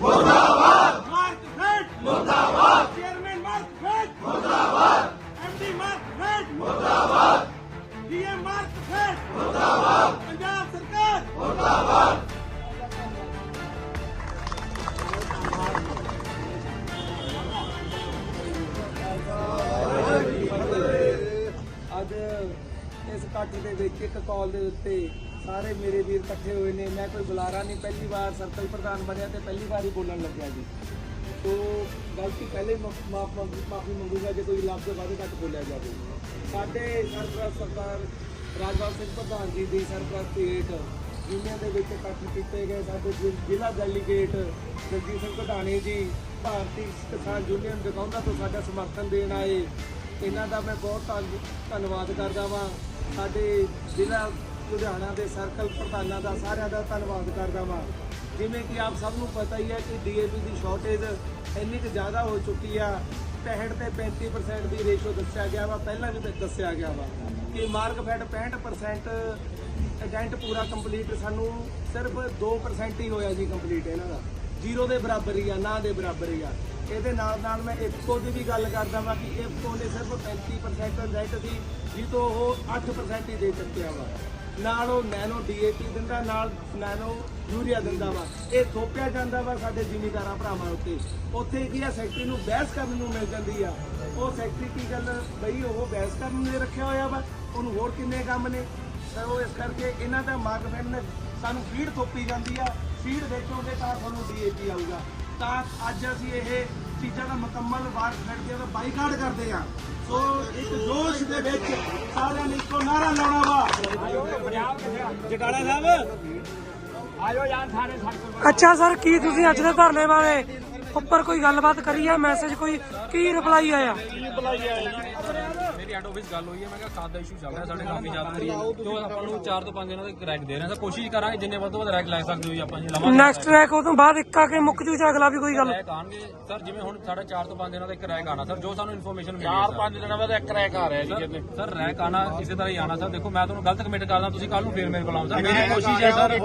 ਮੁਰਦਾਬਾਦ ਮਾਰਕ ਮੁਰਦਾਬਾਦ ਚੇਅਰਮੈਨ ਮਾਰਕ ਮੁਰਦਾਬਾਦ ਐਮਡੀ ਮਾਰਕ ਮੁਰਦਾਬਾਦ ਡੀਐਮ ਮਾਰਕ ਮੁਰਦਾਬਾਦ ਪੰਜਾਬ ਸਰਕਾਰ ਅੱਜ ਇਸ ਇਕੱਠ ਦੇ ਵਿੱਚ ਇੱਕ ਕਾਲ ਦੇ ਉੱਤੇ ਸਾਰੇ ਮੇਰੇ ਵੀਰ ਇਕੱਠੇ ਹੋਏ ਨੇ, ਮੈਂ ਕੋਈ ਬੁਲਾਰਾ ਨਹੀਂ, ਪਹਿਲੀ ਵਾਰ ਸਰਕਲ ਪ੍ਰਧਾਨ ਬਣਿਆ ਤੇ ਪਹਿਲੀ ਵਾਰ ਹੀ ਬੋਲਣ ਲੱਗਿਆ ਜੀ। ਤੋ ਗਲਤੀ ਪਹਿਲੇ ਮਾਫ ਮਾਫੀ ਮੰਗੂਗਾ ਜੇ ਕੋਈ ਲਫ਼ਜ਼ ਵੱਧ ਘੱਟ ਬੋਲਿਆ ਜਾਵੇ। ਸਾਡੇ ਸਰਪ੍ਰਸਤ ਸਰਦਾਰ ਰਾਜਵੰਤ ਸਿੰਘ ਪ੍ਰਧਾਨ ਜੀ ਦੀ ਸਰਪ੍ਰਸਤ ਹੇਠ ਯੂਨੀਅਨ ਦੇ ਵਿੱਚ ਇਕੱਠ ਕੀਤੇ ਗਏ ਸਾਡੇ ਜ਼ਿ- ਜ਼ਿਲ੍ਹਾ ਡੈਲੀਗੇਟ ਜਗਜੀਤ ਸਿੰਘ ਘਟਾਣੀ ਜੀ, ਭਾਰਤੀ ਕਿਸਾਨ ਯੂਨੀਅਨ ਜਗਾਉਂਦਾ ਤੋਂ ਸਾਡਾ ਸਮਰਥਨ ਦੇਣ ਆਏ। ਇਹਨਾਂ ਦਾ ਮੈਂ ਬਹੁਤ ਧੰਨ- ਧੰਨਵਾਦ ਕਰਦਾ ਵਾਂ। ਸਾਡੇ ਜ਼ਿਲ੍ਹਾ ਲੁਧਿਆਣਾ ਦੇ ਸਰਕਲ ਪ੍ਰਧਾਨਾਂ ਦਾ ਸਾਰਿਆਂ ਦਾ ਧੰਨਵਾਦ ਕਰਦਾ ਵਾਂ। ਜਿਵੇਂ ਕਿ ਆਪ ਸਭ ਨੂੰ ਪਤਾ ਹੀ ਹੈ ਕਿ ਡੀਏਪੀ ਦੀ ਸ਼ਾਰਟੇਜ ਇੰਨੀ ਕੁ ਜ਼ਿਆਦਾ ਹੋ ਚੁੱਕੀ ਆ। 65 ਤੇ 35% ਦੀ ਰੇਸ਼ੋ ਦੱਸਿਆ ਗਿਆ ਵਾ। ਪਹਿਲਾਂ ਵੀ ਦੱਸਿਆ ਗਿਆ ਵਾ ਕਿ ਮਾਰਕ ਫੈਟ 65% ਏਜੰਟ ਪੂਰਾ ਕੰਪਲੀਟ ਸਾਨੂੰ ਸਿਰਫ 2% ਹੀ ਹੋਇਆ ਜੀ ਕੰਪਲੀਟ ਇਹਨਾਂ ਦਾ। ਜ਼ੀਰੋ ਦੇ ਬਰਾਬਰ ਹੀ ਆ, ਨਾ ਦੇ ਬਰਾਬਰ ਹੀ ਆ। ਇਹਦੇ ਨਾਲ ਨਾਲ ਮੈਂ ਇਫਕੋ ਦੀ ਵੀ ਗੱਲ ਕਰਦਾ ਵਾਂ ਕਿ ਇਫਕੋ ਨੇ ਸਿਰਫ 35% ਰਿਜ਼ਲਟ ਸੀ ਜੀ ਉਹ 8% ਹੀ ਦੇ ਚੁੱਕਿਆ ਵਾ। ਨਾਲ ਉਹ ਨੈਨੋ ਡੀਏਪੀ ਦਿੰਦਾ, ਨਾਲ ਨੈਨੋ ਯੂਰੀਆ ਦਿੰਦਾ ਵਾ। ਇਹ ਥੋਪਿਆ ਜਾਂਦਾ ਵਾ ਸਾਡੇ ਜ਼ਿਮੀਦਾਰਾਂ ਭਰਾਵਾਂ ਉੱਤੇ। ਉੱਥੇ ਕੀ ਆ, ਸੈਕਟਰੀ ਨੂੰ ਬਹਿਸ ਕਰਨ ਨੂੰ ਮਿਲ ਜਾਂਦੀ ਆ। ਉਹ ਸੈਕਟਰੀ ਕੀ ਗੱਲ, ਬਈ ਉਹ ਬਹਿਸ ਕਰਨ ਨੂੰ ਰੱਖਿਆ ਹੋਇਆ ਵਾ, ਉਹਨੂੰ ਹੋਰ ਕਿੰਨੇ ਕੰਮ ਨੇ? ਤਾਂ ਇਸ ਕਰਕੇ ਇਹਨਾਂ ਦਾ ਮਾਰਕਫੈਟ ਨੇ ਸਾਨੂੰ ਫੀਡ ਥੋਪੀ ਜਾਂਦੀ ਆ। ਫੀਡ ਵੇਚੋਗੇ ਤਾਂ ਤੁਹਾਨੂੰ ਡੀਏਪੀ ਆਊਗਾ। ਤਾਂ ਅੱਜ ਅਸੀਂ ਇਹ ਚੀਜ਼ਾਂ ਦਾ ਮੁਕੰਮਲ ਮਾਰਕਫੈਟ ਦੇ ਬਾਈਕਾਟ ਕਰਦੇ ਆ ਸੋ ਇੱਕ ਜੋਸ਼ ਦੇ ਵਿੱਚ ਸਾਰਿਆਂ ਨੇ ਇੱਕੋ ਨਾਰਾ ਲਾਉਣਾ ਵਾ। ਜਗਾੜਾ ਸਾਹਿਬ ਅੱਛਾ ਸਰ ਕੀ ਤੁਸੀਂ ਅੱਜ ਦੇ ਧਰਨੇ ਬਾਰੇ ਉੱਪਰ ਕੋਈ ਗੱਲਬਾਤ ਕਰੀ ਹੈ ਮੈਸੇਜ ਕੋਈ? ਕੀ ਰਿਪਲਾਈ ਆਇਆ? ਮੇਰੀ ਹੈਡ ਆਫਿਸ ਗੱਲ ਹੋਈ ਹੈ ਮੈਂ ਕਿਹਾ ਖਾਦ ਦਾ ਇਸ਼ੂ ਚੱਲ ਰਿਹਾ ਸਾਡੇ ਕਾਫੀ ਜ਼ਿਆਦਾ ਕਰੀਏ ਜੋ ਆਪਾਂ ਨੂੰ 4 ਤੋਂ 5 ਦਿਨਾਂ ਦੇ ਰੈਕ ਦੇ ਰਹੇ ਹਾਂ ਤਾਂ ਕੋਸ਼ਿਸ਼ ਕਰਾਂਗੇ ਜਿੰਨੇ ਵੱਧ ਤੋਂ ਵੱਧ ਰੈਕ ਲੈ ਸਕਦੇ ਹੋ ਜੀ ਆਪਾਂ ਜੀ ਲਵਾਂਗੇ। ਨੈਕਸਟ ਰੈਕ ਉਹ ਤੋਂ ਬਾਅਦ ਇੱਕ ਆ ਕੇ ਮੁੱਕ ਜੂ ਜਾਂ ਅਗਲਾ ਵੀ ਕੋਈ ਗੱਲ। ਰੈਕ ਆਣਗੇ। ਸਰ ਜਿਵੇਂ ਹੁਣ ਸਾਡਾ 4 ਤੋਂ 5 ਦਿਨਾਂ ਦਾ ਇੱਕ ਰੈਕ ਆਣਾ ਸਰ ਜੋ ਸਾਨੂੰ ਇਨਫੋਰਮੇਸ਼ਨ ਮਿਲੀ 4 5 ਦਿਨਾਂ ਬਾਅਦ ਇੱਕ ਰੈਕ ਆ ਰਿਹਾ ਜੀ ਜਿੰਨੇ। ਸਰ ਰੈਕ ਆਣਾ ਇਸੇ ਤਰ੍ਹਾਂ ਹੀ ਆਣਾ ਸਰ। ਦੇਖੋ ਮੈਂ ਤੁਹਾਨੂੰ ਗਲਤ ਕਮਿਟ ਕਰਦਾ ਤੁਸੀਂ ਕੱਲ ਨੂੰ ਫੇਰ ਮੇਰੇ ਕੋਲ ਆਓ ਸਰ। ਮੇਰੀ ਕੋਸ਼ਿਸ਼ ਹੈ ਸਰ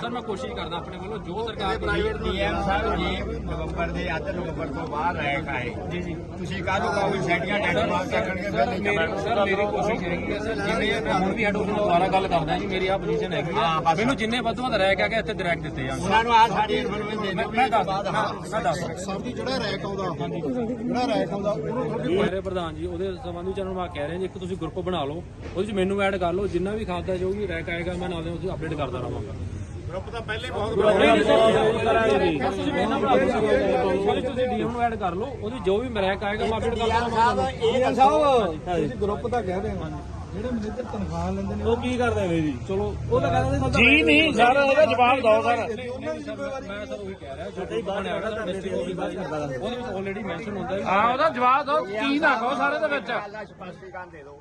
ਸਰ ਮੈਂ ਕੋਸ਼ਿਸ਼ ਕਰਦਾ ਆਪਣੇ ਵੱਲੋਂ ਜੋ ਸਰਕਾਰ ਪ੍ਰਾਈਵੇਟ ਡੀਐਮ ਸਾਹਿਬ ਜੀ ਨਵੰਬਰ ਦੇ ਅੱਧ ਨਵੰਬਰ ਤੋਂ ਬਾਅਦ ਰੈਕ ਆਏ। ਜੀ ਜੀ। ਤੁਸੀਂ ਕਾਹਨੂੰ ਕਹੋਗੇ ਸੈਟੀਆਂ ਸਕਣਗੇ ਸਰ ਮੇਰੀ ਸਰ ਮੇਰੀ ਕੋਸ਼ਿਸ਼ ਹੈਗੀ ਹੈ ਸਰ ਜਿਵੇਂ ਮੈਂ ਹੁਣ ਵੀ ਹੈਡ ਆਫਿਸ ਨੂੰ ਦੁਬਾਰਾ ਗੱਲ ਕਰਦਾ ਜੀ ਮੇਰੀ ਆ ਪੋਜੀਸ਼ਨ ਹੈਗੀ ਹੈ ਮੈਨੂੰ ਜਿੰਨੇ ਵੱਧ ਤੋਂ ਵੱਧ ਰਹਿ ਕੇ ਇੱਥੇ ਡਾਇਰੈਕਟ ਦਿੱਤੇ ਜਾਣ ਉਹਨਾਂ ਨੂੰ ਆ ਸਾਡੀ ਇਨਫੋਰਮੇਸ਼ਨ ਦੇ ਮੈਂ ਦਿਓ। ਮੈਂ ਦੱਸ ਮੈਂ ਮੈਂ ਦੱਸ ਸਾਹਿਬ ਜੀ ਜਿਹੜਾ ਰੈਕ ਆਉਂਦਾ ਜਿਹੜਾ ਰੈਕ ਆਉਂਦਾ ਉਹਨੂੰ ਮੇਰੇ ਪ੍ਰਧਾਨ ਜੀ ਉਹਦੇ ਸੰਬੰਧੀ ਚੈਨਲ ਮੈਂ ਕਹਿ ਰਿਹਾ ਜੀ ਇੱਕ ਤੁਸੀਂ ਗਰੁੱਪ ਬਣਾ ਲਓ ਉਹਦੇ ਵਿੱਚ ਮੈਨੂੰ ਐਡ ਕਰ ਲਓ ਜਿੰਨਾ ਵੀ ਖਾਦਾ ਜੋ ਵੀ ਰੈਕ ਆਏਗਾ ਮੈਂ ਨਾਲ ਦੇ ਉਸ ਅਪਡੇਟ ਕਰਦਾ ਰਹਾਂਗਾ। ਗਰੁੱਪ ਤਾਂ ਪਹਿਲੇ ਬਹੁਤ ਉਹਦੇ ਤੁਸੀਂ ਡੀਐਮ ਨੂੰ ਐਡ ਕਰ ਲਓ। ਉਹਦੀ ਜੋ ਵੀ ਰੈਕ ਆਏਗਾ ਮੈਂ ਅਪਡੇਟ ਕਰਦਾ। ਰਹਾਂਗਾ ਇਹ ਸਾਹਿਬ ਤੁਸੀਂ ਗਰੁੱਪ ਤਾਂ ਕਹਿ ਰਹੇ ਹੋ। ਜਿਹੜੇ ਮੈਨੇਜਰ ਤਨਖਾਹ ਲੈਂਦੇ ਨੇ ਉਹ ਕੀ ਕਰਦੇ ਨੇ ਜੀ? ਚਲੋ ਉਹ ਤਾਂ ਕਹਿੰਦਾ ਸੀ ਜੀ ਨਹੀਂ ਸਰ ਉਹਦਾ ਜਵਾਬ ਦਿਓ ਸਰ। ਮੈਂ ਸਰ ਉਹੀ ਕਹਿ ਰਿਹਾ ਜੋ ਵੀ ਬਣਿਆ ਹੋਇਆ ਸਰ ਡਿਸਟ੍ਰਿਕਟ ਉਹਦੇ ਵਿੱਚ ਆਲਰੇਡੀ ਮੈਂਸ਼ਨ ਹੁੰਦਾ ਹੈ। ਹਾਂ ਉਹਦਾ ਜਵਾਬ ਦਿਓ ਕੀ ਨਾ ਕਹੋ ਸਾਰੇ ਦੇ ਵਿੱਚ। ਸਪਸ਼ਟੀਕਰਨ ਦੇ ਦਿਓ।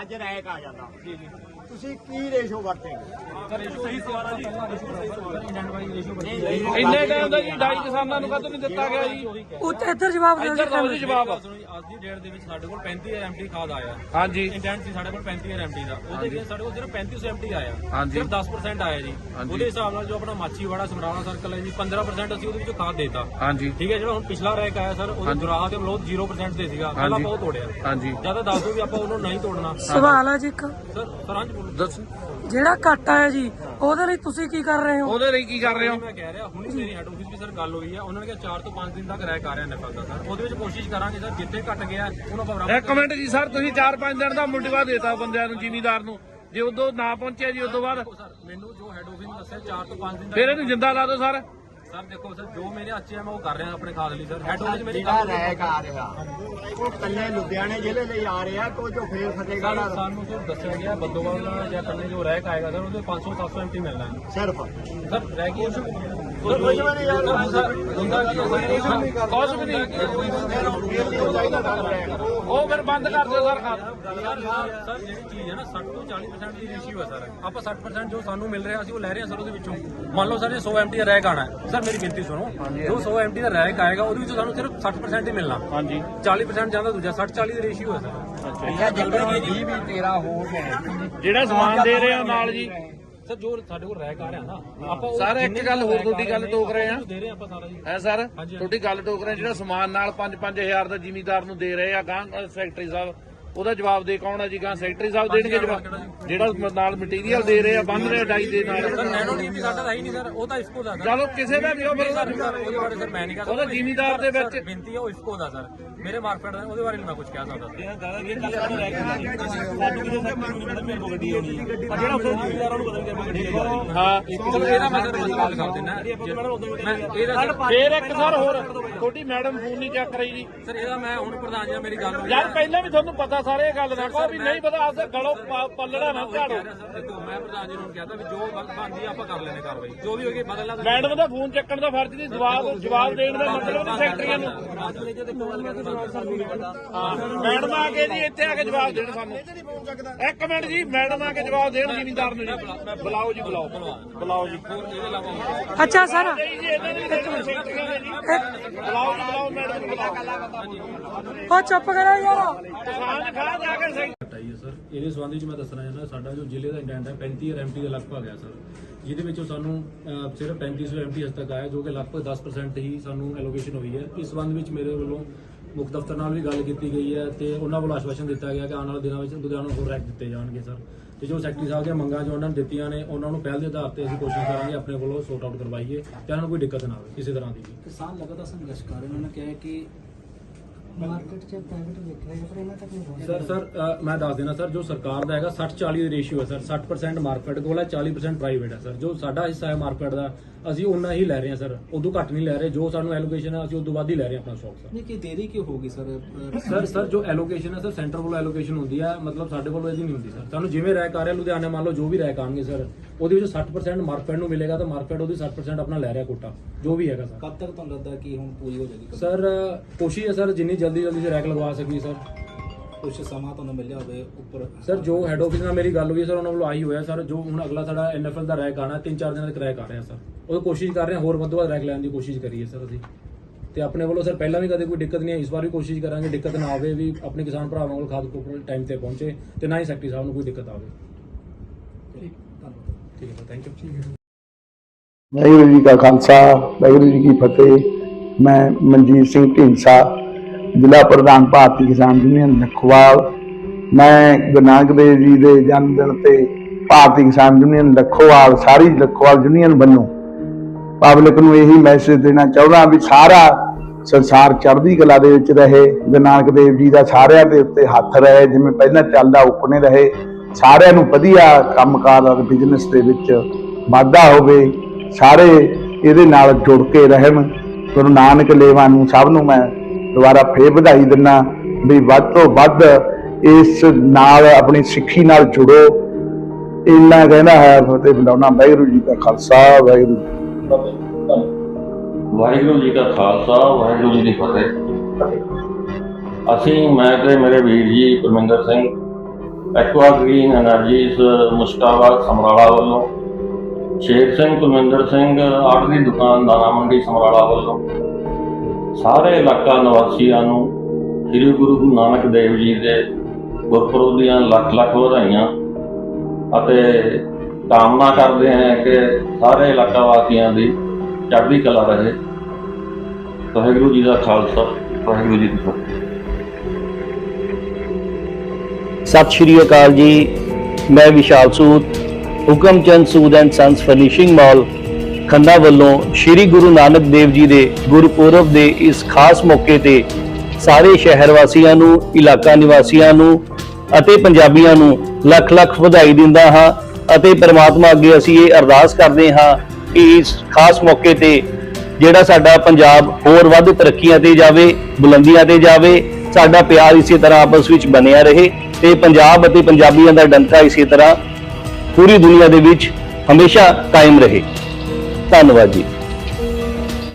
ਅੱਜ ਰੈਕ ਆ ਜਾਂਦਾ। ਜੀ ਜੀ ਤੁਸੀਂ ਕੀ ਰੇਸ਼ੋ ਵਰਤੇਗੇ? ਸਰ ਰੇਸ਼ੋ ਸਹੀ ਸਵਾਲ ਹੈ ਜੀ। ਇੰਡੈਂਟ ਵਾਲੀ ਰੇਸ਼ੋ ਇੰਨੇ ਟਾਈਮ ਦਾ ਜੀ ਡਾਈ ਕਿਸਾਨਾਂ ਨੂੰ ਕਦੋਂ ਨਹੀਂ ਦਿੱਤਾ ਗਿਆ ਜੀ? ਉੱਤੇ ਇੱਧਰ ਜਵਾਬ ਦਿਓ ਜੀ ਉਹਦੀ ਜਵਾਬ। ਅੱਜ ਦੀ ਡੇਟ ਦੇ ਵਿੱਚ ਸਾਡੇ ਕੋਲ 35 ਐਮਟੀ ਖਾਦ ਆਇਆ। ਹਾਂਜੀ। ਇੰਡੈਂਟ ਸੀ ਸਾਡੇ ਕੋਲ 35 ਐਮਟੀ ਦਾ। ਉਹਦੇ ਵਿੱਚ ਸਾਡੇ ਕੋਲ ਸਿਰਫ 35 ਐਮਟੀ ਆਇਆ। ਹਾਂਜੀ। ਸਿਰਫ 10% ਆਇਆ ਜੀ। ਉਹਦੇ ਹਿਸਾਬ ਨਾਲ ਜੋ ਆਪਣਾ ਮਾਚੀਵਾੜਾ ਸਮਰਾਲਾ ਸਰਕਲ ਹੈ ਜੀ 15% ਅਸੀਂ ਉਹਦੇ ਵਿੱਚੋਂ ਖਾਦ ਦੇਤਾ। ਹਾਂਜੀ। ਠੀਕ ਹੈ ਜਿਹੜਾ ਹੁਣ ਪਿਛਲਾ ਰੈਕ ਆਇਆ ਸਰ ਉਹਦੇ ਦੁਰਾਹਾ ਤੇ ਮਲੋਦ 0% ਤੇ ਸੀਗਾ। ਪਹਿਲਾਂ ਉਹ ਤੋੜਿਆ। ਹਾਂਜੀ। ਜ਼ਿਆਦਾ ਦੱਸ ਦਿਓ ਵੀ ਆਪਾਂ ਉਹਨੂੰ ਨਹੀਂ ਤੋੜਨਾ। ਸਵਾਲ ਹੈ ਜੀ ਇੱਕ। ਸਰ ਸਰਾਂ ਬੋਲੋ। ਦੱਸ। ਜਿਹੜਾ ਘੱਟ ਆਇਆ ਜੀ ਉਹਦੇ ਲਈ ਤੁਸੀਂ ਕੀ ਕਰ ਰਹੇ ਹੋ? ਉਹਦੇ ਲਈ ਕੀ ਕਰ ਰਹੇ ਹੋ? ਮੈਂ ਕਹਿ ਰਿਹਾ ਹੁਣੀ ਮੇਰੀ ਹੈਡ ਆਫਿਸ ਵੀ ਸਰ ਗੱਲ ਹੋਈ ਹੈ ਉਹਨਾਂ ਨੇ ਕਿਹਾ 4 ਤੋਂ 5 ਦਿਨ ਤੱਕ ਰੈਕ ਆ ਰਿਹਾ ਨਕਲ ਦਾ ਸਰ ਉਹਦੇ ਵਿੱਚ ਕੋਸ਼ਿਸ਼ ਕਰਾਂਗੇ ਸਰ ਜਿੱਥੇ ਘਟ ਗਿਆ ਉਹਨੂੰ ਬਰਾਬਰ ਇੱਕ ਮਿੰਟ ਜੀ ਸਰ ਤੁਸੀਂ 4-5 ਦਿਨ ਦਾ ਮੁੰਡਵਾ ਦੇਤਾ ਬੰਦਿਆਂ ਨੂੰ ਜ਼ਿਮੀਦਾਰ ਨੂੰ। ਜੇ ਉਦੋਂ ਨਾ ਪਹੁੰਚਿਆ ਜੀ ਉਦੋਂ ਬਾਅਦ। ਮੈਨੂੰ ਜੋ ਹੈਡ ਆਫਿਸ ਨੇ ਦੱਸਿਆ 4 ਤੋਂ 5 ਦਿਨ ਫਿਰ ਇਹਨੂੰ ਜਿੰਦਾ ਲਾ ਦਿਓ ਸਰ ਸਰ ਦੇਖੋ ਸਰ ਜੋ ਮੇਰੇ 'ਚ ਹੈ ਮੈਂ ਉਹ ਕਰ ਰਿਹਾ ਆਪਣੇ ਖਾਦ ਲਈ ਸਰ। ਹੈਡ ਆਫਿਸ ਮੇਰੀ ਜਿਹੜਾ ਗੱਲ ਰੈਕ ਆ ਰਿਹਾ। ਉਹ ਕੱਲੇ ਲੁਧਿਆਣੇ ਜ਼ਿਲ੍ਹੇ ਲਈ ਆ ਰਿਹਾ ਜੋ ਫੇਰ ਫਤਿਹਗੜ੍ਹ ਸਰ ਸਾਨੂੰ ਜੋ ਦੱਸਿਆ ਗਿਆ ਬੱਦੋਵਾਲ ਦਾ ਜਾਂ ਕੰਨੇ ਜੋ ਰੈਕ ਆਏਗਾ ਸਰ ਉਹਦੇ 500 700 ਐਮਟੀ ਮਿਲਣਾ ਹੈ। ਸਿਰਫ। ਸਰ ਰਹਿ ਗਈ ਕੁਝ ਵੀ ਨਹੀਂ ਯਾਰ ਹੁੰਦਾ ਕੀ ਹੈ ਸਰ ਕੁਝ ਵੀ ਨਹੀਂ ਉਹ ਫਿਰ ਬੰਦ ਕਰ ਦਿਓ ਸਰ ਖਾਦ। ਸਰ ਜਿਹੜੀ ਚੀਜ਼ ਹੈ ਨਾ 60 ਤੋਂ 40% ਦੀ ਰੇਸ਼ੀਓ ਹੈ ਸਰ। ਆਪਾਂ 60% ਜੋ ਸਾਨੂੰ ਮਿਲ ਰਿਹਾ ਅਸੀਂ ਉਹ ਲੈ ਰਹੇ ਹਾਂ ਸਰ ਉਹਦੇ ਵਿੱਚੋਂ। ਮੰਨ ਲਓ ਸਰ ਇਹ 100 ਐਮਟੀ ਦਾ ਰੈਕ ਆਣਾ ਹੈ। ਸਰ ਮੇਰੀ ਬੇਨਤੀ ਸੁਣੋ ਜੋ 100 ਐਮਟੀ ਦਾ ਰੈਕ ਆਏਗਾ ਉਹਦੇ ਵਿੱਚੋਂ ਸਾਨੂੰ ਸਿਰਫ 60% ਹੀ ਮਿਲਣਾ। ਹਾਂਜੀ। 40% ਜਾਂਦਾ ਦੂਜਾ 60 40 ਦੀ ਰੇਸ਼ੀਓ ਹੈ ਸਰ। ਜਿਹੜਾ ਜਿੱਦਾਂ 20 ਵੀ 13 ਹੋ ਗਏ। ਜਿਹੜਾ ਸਮਾਨ ਦੇ ਰਹੇ ਹੋ ਨਾਲ ਜੀ ਸਰ ਜੋ ਸਾਡੇ ਕੋਲ ਰੈਕ ਆ ਰਿਹਾ ਨਾ ਆਪਾਂ ਸਰ, ਇੱਕ ਗੱਲ ਹੋਰ ਤੁਹਾਡੀ ਗੱਲ ਰਹੇ ਟੋਕ ਰਹੇ ਆ। ਉਹ ਦੇ ਰਹੇ ਆਪਾਂ ਸਾਰਾ ਜੀ। ਹੈ ਸਰ। ਤੁਹਾਡੀ ਗੱਲ ਟੋਕ ਰਹੇ ਜਿਹੜਾ ਸਮਾਨ ਨਾਲ 5-5000 ਦਾ ਜ਼ਿਮੀਦਾਰ ਨੂੰ ਦੇ ਰਹੇ ਆ ਗਾਂ ਸੈਕਟਰੀ ਸਾਹਿਬ ਉਹਦਾ ਜਵਾਬ ਦੇ ਕੌਣ ਆ ਜੀ ਗਾਂ ਸੈਕਟਰੀ ਸਾਹਿਬ ਦੇਣਗੇ ਜਵਾਬ? ਜਿਹੜਾ ਨਾਲ ਮਟੀਰੀਅਲ ਦੇ ਰਹੇ ਆ ਬੰਨ ਰਹੇ ਡਾਈ ਦੇ ਨਾਲ। ਸਰ ਨੈਨੋ ਟੀਮ ਵੀ ਸਾਡਾ ਹੈ ਹੀ ਨਹੀਂ ਸਰ ਉਹ ਤਾਂ ਇਸਕੋ ਦਾ ਚਲੋ ਕਿਸੇ ਦਾ ਵੀ ਉਹ ਸਰ ਮੈਂ ਨਹੀਂ ਸਕਦਾ ਉਹਦਾ ਜ਼ਿਮੀਦਾਰ ਦੇ ਵਿੱਚ- ਬੇਨਤੀ ਹੈ ਉਹ ਇਸਕੋ ਦਾ ਸਰ। ਮੇਰੇ ਮਾਰਕੀਟ ਦਾ ਉਹਦੇ ਬਾਰੇ ਨਹੀਂ ਮੈਂ ਕੁਝ ਕਹਿ ਸਕਦਾ। ਇਹ ਗੱਲ ਇਹ ਕੱਲ ਸਾਡਾ ਰਹਿ ਗਿਆ ਸਾਨੂੰ ਕਿਤੇ ਸੈਕਟਰੀ ਨੂੰ ਮੇਰੇ ਕੋਲ ਗੱਡੀ ਆਉਣੀ ਹੈ ਜਿਹੜਾ ਉੱਥੇ ਜ਼ਿਮੀਦਾਰਾਂ ਨੂੰ ਪਤਾ ਨਹੀਂ ਕਿ ਗੱਡੀ ਆਉਣੀ ਹਾਂ ਚਲੋ ਇਹਦਾ ਮੈਂ ਸਰ ਗੱਲ ਕਰ ਦਿੰਦਾ। ਮੈਂ ਇਹਦਾ ਸਰ ਫੇਰ ਇੱਕ ਸਰ ਹੋਰ ਤੁਹਾਡੀ ਮੈਡਮ ਫੋਨ ਨਹੀਂ ਚੱਕ ਰਹੀ ਜੀ। ਸਰ ਇਹਦਾ ਮੈਂ ਹੁਣ ਪ੍ਰਧਾਨ ਜੀ ਨਾਲ ਮੇਰੀ ਗੱਲ ਹੋਈ ਯਾਰ ਪਹਿਲਾਂ ਵੀ ਤੁਹਾਨੂੰ ਪਤਾ ਸਾਰੇ ਇਹ ਗੱਲ ਨਾ ਕਹੋ ਵੀ ਨਹੀਂ ਪਤਾ ਆਪਦੇ ਗਲੋਂ ਪ- ਪੱਲੜਾ ਨਾ ਝਾੜੋ। ਦੇਖੋ ਮੈਂ ਪ੍ਰਧਾਨ ਜੀ ਨੂੰ ਕਿਹਾ ਵੀ ਜੋ ਬਣਦੀ ਆ ਆਪਾਂ ਕਰ ਲੈਣੇ ਕਾਰਵਾਈ। ਜੋ ਵੀ ਹੋਏਗੀ ਬਦਲਣਾ ਮੈਡਮ ਦਾ ਫੋਨ ਚੱਕਣ ਦਾ ਫਰਜ਼ ਨਹੀਂ ਜਵਾਬ ਜਵਾਬ ਦੇਣ ਦਾ ਮਤਲਬ ਨਹੀਂ ਸੈਕਟਰੀਆਂ ਨੂੰ। ਮੈਡਮ ਆ ਕੇ ਜੀ ਇੱਥੇ ਆ ਕੇ ਜਵਾਬ ਦੇਣ ਸਾਨੂੰ। ਇੱਕ ਮਿੰਟ ਜੀ ਮੈਡਮ ਆ ਕੇ ਜਵਾਬ ਦੇਣ ਜ਼ਿਮੀਂਦਾਰ ਨੂੰ ਬੁਲਾਓ ਜੀ ਬੁਲਾਓ। ਬੁਲਾਓ ਜੀ। ਅੱਛਾ ਸਰ। ਬੁਲਾਓ ਜੀ ਬੁਲਾਓ ਮੈਡਮ ਨੂੰ ਬੁਲਾਓ। ਉਹ ਚੁੱਪ ਕਰੋ ਯਾਰ। ਕਿਸਾਨ ਖਾ ਜਾ ਕੇ ਸੈਕਟਰੀ ਘਟਾਈ ਹੈ ਸਰ। ਇਹਦੇ ਸੰਬੰਧੀ ਚ ਮੈਂ ਦੱਸਣਾ ਚਾਹੁੰਦਾ ਸਾਡਾ ਜੋ ਜ਼ਿਲ੍ਹੇ ਦਾ ਇੰਡੈਂਟ ਹੈ 35 ਐਮਟੀ ਦੇ ਲਗਭਗ ਹੈ ਸਰ। ਜਿਹਦੇ ਵਿੱਚੋਂ ਸਾਨੂੰ ਸਿਰਫ 3500 ਐਮਟੀ ਹਜੇ ਤੱਕ ਆਇਆ ਜੋ ਕਿ ਲਗਭਗ 10% ਹੀ ਸਾਨੂੰ ਐਲੋਕੇਸ਼ਨ ਹੋਈ ਹੈ। ਇਸ ਸੰਬੰਧ ਵਿੱਚ ਮੇਰੇ ਵੱਲੋਂ ਮੁੱਖ ਦਫ਼ਤਰ ਨਾਲ ਵੀ ਗੱਲ ਕੀਤੀ ਗਈ ਹੈ ਤੇ ਉਹਨਾਂ ਵੱਲੋਂ ਆਸ਼ਵਾਸਨ ਦਿੱਤਾ ਗਿਆ ਕਿ ਆਉਣ ਵਾਲੇ ਦਿਨਾਂ ਵਿੱਚ ਲੁਧਿਆਣਾ ਨੂੰ ਹੋਰ ਰੈਕ ਦਿੱਤੇ ਜਾਣਗੇ, ਸਰ। ਤੇ ਜੋ ਸੈਕਟਰੀ ਸਾਹਿਬ ਦੀਆਂ ਮੰਗਾਂ ਜੋ ਉਹਨਾਂ ਨੇ ਦਿੱਤੀਆਂ ਨੇ, ਉਹਨਾਂ ਨੂੰ ਪਹਿਲ ਦੇ ਆਧਾਰ ਤੇ ਅਸੀਂ ਕੋਸ਼ਿਸ਼ ਕਰਾਂਗੇ ਆਪਣੇ ਵੱਲੋਂ ਸੋਰਟ ਆਊਟ ਕਰਵਾਈਏ, ਤੇ ਉਹਨਾਂ ਨੂੰ ਕੋਈ ਦਿੱਕਤ ਨਾ ਆਵੇ, ਕਿਸੇ ਤਰ੍ਹਾਂ ਦੀ ਵੀ। ਕਿਸਾਨ ਲਗਾਤਾਰ ਸੰਘਰਸ਼ ਕਰ ਰਹੇ ਨੇ, ਉਹਨਾਂ ਨੇ ਕਿਹਾ ਕਿ ਮਾਰਕੀਟ 'ਚ ਪ੍ਰਾਈਵੇਟ ਵੇਚ ਰਹੇ ਪਰ ਇਹਨਾਂ ਤੱਕ ਨਹੀਂ ਪਹੁੰਚ ਸਰ ਸਰ ਅ, ਮੈਂ ਦੱਸ ਦੇਣਾ ਸਰ ਜੋ ਸਰਕਾਰ ਦਾ ਹੈਗਾ 60 40 ਦੀ ਰੇਸ਼ੀਓ ਹੈ ਸਰ 60% ਮਾਰਕੀਟ ਕੋਲ ਹੈ 40% ਪ੍ਰਾਈਵੇਟ ਹੈ ਸਰ। ਜੋ ਸਾਡਾ ਹਿੱਸਾ ਹੈ ਮਾਰਕੀਟ ਦਾ ਅਸੀਂ ਉਹਨਾਂ ਹੀ ਲੈ ਰਹੇ ਹਾਂ ਸਰ। ਉਦੋਂ ਘੱਟ ਨਹੀਂ ਲੈ ਰਹੇ ਜੋ ਸਾਨੂੰ ਐਲੋਕੇਸ਼ਨ ਹੈ ਅਸੀਂ ਉਦੋਂ ਵੱਧ ਹੀ ਲੈ ਰਹੇ ਹਾਂ ਆਪਣਾ ਸਟਾਕ ਸਰ। ਨਹੀਂ ਕਿ ਦੇਰੀ ਕਿਉਂ ਹੋਗੀ ਸਰ? ਅਹ, ਸਰ ਸਰ ਜੋ ਐਲੋਕੇਸ਼ਨ ਹੈ ਸਰ ਸੈਂਟਰ ਵੱਲੋਂ ਐਲੋਕੇਸ਼ਨ ਹੁੰਦੀ ਹੈ ਮਤਲਬ ਸਾਡੇ ਵੱਲੋਂ ਇਹਦੀ ਨਹੀਂ ਹੁੰਦੀ ਸਰ। ਸਾਨੂੰ ਜਿਵੇਂ ਰੈਕ ਆ ਰਿਹਾ ਲੁਧਿਆਣੇ ਮੰਨ ਲਓ ਜੋ ਵੀ ਰੈਕ ਆਣਗੇ ਸਰ ਉਹਦੇ ਵਿੱਚ 60% ਮਾਰਕੀਟ ਨੂੰ ਮਿਲੇਗਾ ਤਾਂ ਮਾਰਕੀਟ ਉਹਦੀ 60% ਆਪਣਾ ਲੈ ਰਿਹਾ ਕੋਟਾ ਜੋ ਵੀ ਹੈਗਾ ਸਰ। ਕਦ ਤੱਕ ਤੁਹਾਨੂੰ ਲੱਗਦਾ ਕਿ ਹੁਣ ਪੂਰੀ ਹੋ ਜਾਏਗੀ? ਸਰ ਕੋਸ਼ਿਸ਼ ਹੈ ਸਰ ਜਿੰਨੀ ਜਲਦੀ ਜਲਦੀ ਸੇ ਰੈਕ ਲਗਵਾ ਸਕੀਏ ਸਰ। ਕੁਝ ਸਮਾਂ ਤੁਹਾਨੂੰ ਮਿਲਿਆ ਹੋਵੇ ਉੱਪਰ। ਸਰ ਜੋ ਹੈਡ ਆਫਿਸ ਨਾਲ ਮੇਰੀ ਗੱਲ ਹੋਈ ਹੈ ਸਰ ਉਹਨਾਂ ਵੱਲੋਂ ਆਹੀ ਹੋਇਆ ਸਰ ਜੋ ਹੁਣ ਅਗਲਾ ਸਾਡਾ ਐਨਐਫਐਲ ਦਾ ਰੈਕ ਆਣਾ ਤਿੰਨ ਚਾਰ ਦਿਨਾਂ ਤੱਕ ਰੈਕ ਆ ਰਿਹਾ ਸਰ। ਉਹ ਕੋਸ਼ਿਸ਼ ਕਰ ਰਹੇ ਹਾਂ ਹੋਰ ਵੱਧ ਤੋਂ ਵੱਧ ਰੈਕ ਲੈਣ ਦੀ ਕੋਸ਼ਿਸ਼ ਕਰੀਏ ਸਰ ਅਸੀਂ। ਤੇ ਆਪਣੇ ਵੱਲੋਂ ਸਰ ਪਹਿਲਾਂ ਵੀ ਕਦੇ ਕੋਈ ਦਿੱਕਤ ਨਹੀਂ ਆਈ ਇਸ ਵਾਰ ਵੀ ਕੋਸ਼ਿਸ਼ ਕਰਾਂਗੇ ਦਿੱਕਤ ਨਾ ਆਵੇ ਵੀ ਆਪਣੇ ਕਿਸਾਨ ਭਰਾਵਾਂ ਕੋਲ ਖਾਦ ਕੋਪਰ ਟਾਈਮ ਤੇ ਪਹੁੰਚੇ ਤੇ ਨਾ ਹੀ ਸੈਕਟਰੀ ਸਾਹਿਬ ਨੂੰ ਕੋਈ ਦਿੱਕਤ ਆਵੇ। ਠੀਕ ਧੰਨਵਾਦ। ਠੀਕ ਹੈ sir thank you Waheguru ji ਕਾ ਖਾਲਸਾ ਵਾਹਿਗੁਰੂ ਜੀ ਕੀ ਫਤਿਹ। ਮੈਂ ਮਨਜੀਤ ਸਿੰਘ ਢੀਂਡਸਾ ਜ਼ਿਲ੍ਹਾ ਪ੍ਰਧਾਨ ਭਾਰਤੀ ਕਿਸਾਨ ਯੂਨੀਅਨ ਲਖਵਾਲ। ਮੈਂ ਗੁਰੂ ਨਾਨਕ ਦੇਵ ਜੀ ਦੇ ਜਨਮ ਦਿਨ ਤੇ ਭਾਰਤੀ ਕਿਸਾਨ ਯੂਨੀਅਨ ਲਖਵਾਲ, ਸਾਰੀ ਲਖਵਾਲ ਯੂਨੀਅਨ ਵੱਲੋਂ ਪਬਲਿਕ ਨੂੰ ਇਹੀ ਮੈਸੇਜ ਦੇਣਾ ਚਾਹੁੰਦਾ ਵੀ ਸਾਰਾ ਸੰਸਾਰ ਚੜ੍ਹਦੀ ਕਲਾ ਦੇ ਵਿੱਚ ਰਹੇ। ਗੁਰੂ ਨਾਨਕ ਦੇਵ ਜੀ ਦਾ ਸਾਰਿਆਂ ਦੇ ਉੱਤੇ ਹੱਥ ਰਹੇ, ਜਿਵੇਂ ਪਹਿਲਾਂ ਚੱਲਦਾ ਉਪਨੇ ਰਹੇ। ਸਾਰਿਆਂ ਨੂੰ ਵਧੀਆ ਕੰਮਕਾਰ ਅਤੇ ਬਿਜ਼ਨਸ ਦੇ ਵਿੱਚ ਵਾਧਾ ਹੋਵੇ, ਸਾਰੇ ਇਹਦੇ ਨਾਲ ਜੁੜ ਕੇ ਰਹਿਣ। ਗੁਰੂ ਨਾਨਕ ਲੇਵਾ ਨੂੰ ਸਭ ਨੂੰ ਮੈਂ ਦੁਬਾਰਾ ਫੇਰ ਵਧਾਈ ਦਿੰਨਾ, ਵੀ ਵੱਧ ਤੋਂ ਵੱਧ ਇਸ ਨਾਲ, ਆਪਣੀ ਸਿੱਖੀ ਨਾਲ ਜੁੜੋ। ਇੰਨਾ ਕਹਿੰਦਾ ਹੈ, ਫਤਿਹ ਬਣਾਉਣਾ ਵਾਹਿਗੁਰੂ ਜੀ ਦਾ ਖਾਲਸਾ, ਵਾਹਿਗੁਰੂ ਵਾਹਿਗੁਰੂ ਜੀ ਦਾ ਖਾਲਸਾ, ਵਾਹਿਗੁਰੂ ਜੀ ਦੀ ਫਤਿਹ। ਅਸੀਂ, ਮੈਂ ਤੇ ਮੇਰੇ ਵੀਰ ਜੀ, Parminder Singh aqua green energies Mustabad Samrala ਵੱਲੋਂ, ਸ਼ੇਰ ਸਿੰਘ, ਪਰਮਿੰਦਰ ਸਿੰਘ ਆਰਟ ਦੀ ਦੁਕਾਨ, ਦਾਣਾ ਮੰਡੀ ਸਮਰਾਲਾ ਵੱਲੋਂ ਸਾਰੇ ਇਲਾਕਾ ਨਿਵਾਸੀਆਂ ਨੂੰ ਸ੍ਰੀ ਗੁਰੂ ਨਾਨਕ ਦੇਵ ਜੀ ਦੇ ਗੁਰਪੁਰਬ ਦੀਆਂ ਲੱਖ ਲੱਖ ਵਧਾਈਆਂ ਅਤੇ ਕਾਮਨਾ ਕਰਦੇ ਹਾਂ ਕਿ ਸਾਰੇ ਇਲਾਕਾ ਵਾਸੀਆਂ ਦੀ ਚੜ੍ਹਦੀ ਕਲਾ ਰਹੇ। ਵਾਹਿਗੁਰੂ ਜੀ ਦਾ ਖਾਲਸਾ, ਵਾਹਿਗੁਰੂ ਜੀ ਦੀ ਫਤਿਹ। ਸਤਿ ਸ਼੍ਰੀ ਅਕਾਲ ਜੀ। ਮੈਂ ਵਿਸ਼ਾਲ ਸੂਦ ਹੁਕਮ ਚੰਦ ਸੂਦ ਐਂਡ ਸੰਸ ਫਰਨਿਸ਼ਿੰਗ ਮਾਲ ਖੰਨਾ ਵੱਲੋਂ ਸ੍ਰੀ ਗੁਰੂ ਨਾਨਕ ਦੇਵ ਜੀ ਦੇ ਗੁਰਪੁਰਬ ਦੇ ਇਸ ਖਾਸ ਮੌਕੇ ਤੇ ਸਾਰੇ ਸ਼ਹਿਰ ਵਾਸੀਆਂ ਨੂੰ, ਇਲਾਕਾ ਨਿਵਾਸੀਆਂ ਨੂੰ ਅਤੇ ਪੰਜਾਬੀਆਂ ਨੂੰ ਲੱਖ ਲੱਖ ਵਧਾਈ ਦਿੰਦਾ ਹਾਂ ਅਤੇ ਪ੍ਰਮਾਤਮਾ ਅੱਗੇ ਅਸੀਂ ਇਹ ਅਰਦਾਸ ਕਰਦੇ ਹਾਂ ਕਿ ਇਸ ਖਾਸ ਮੌਕੇ ਤੇ ਜਿਹੜਾ ਸਾਡਾ ਪੰਜਾਬ ਹੋਰ ਵੱਧ ਤਰੱਕੀਆਂ ਤੇ ਜਾਵੇ, ਬੁਲੰਦੀਆਂ ਤੇ ਜਾਵੇ, ਸਾਡਾ ਪਿਆਰ ਇਸੇ ਤਰ੍ਹਾਂ ਆਪਸ ਵਿੱਚ ਬਣਿਆ ਰਹੇ ਤੇ ਪੰਜਾਬ ਅਤੇ ਪੰਜਾਬੀਆਂ ਦਾ ਡੰਕਾ ਇਸੇ ਤਰ੍ਹਾਂ ਪੂਰੀ ਦੁਨੀਆ ਦੇ ਵਿੱਚ ਹਮੇਸ਼ਾ ਕਾਇਮ ਰਹੇ। ਧੰਨਵਾਦ ਜੀ।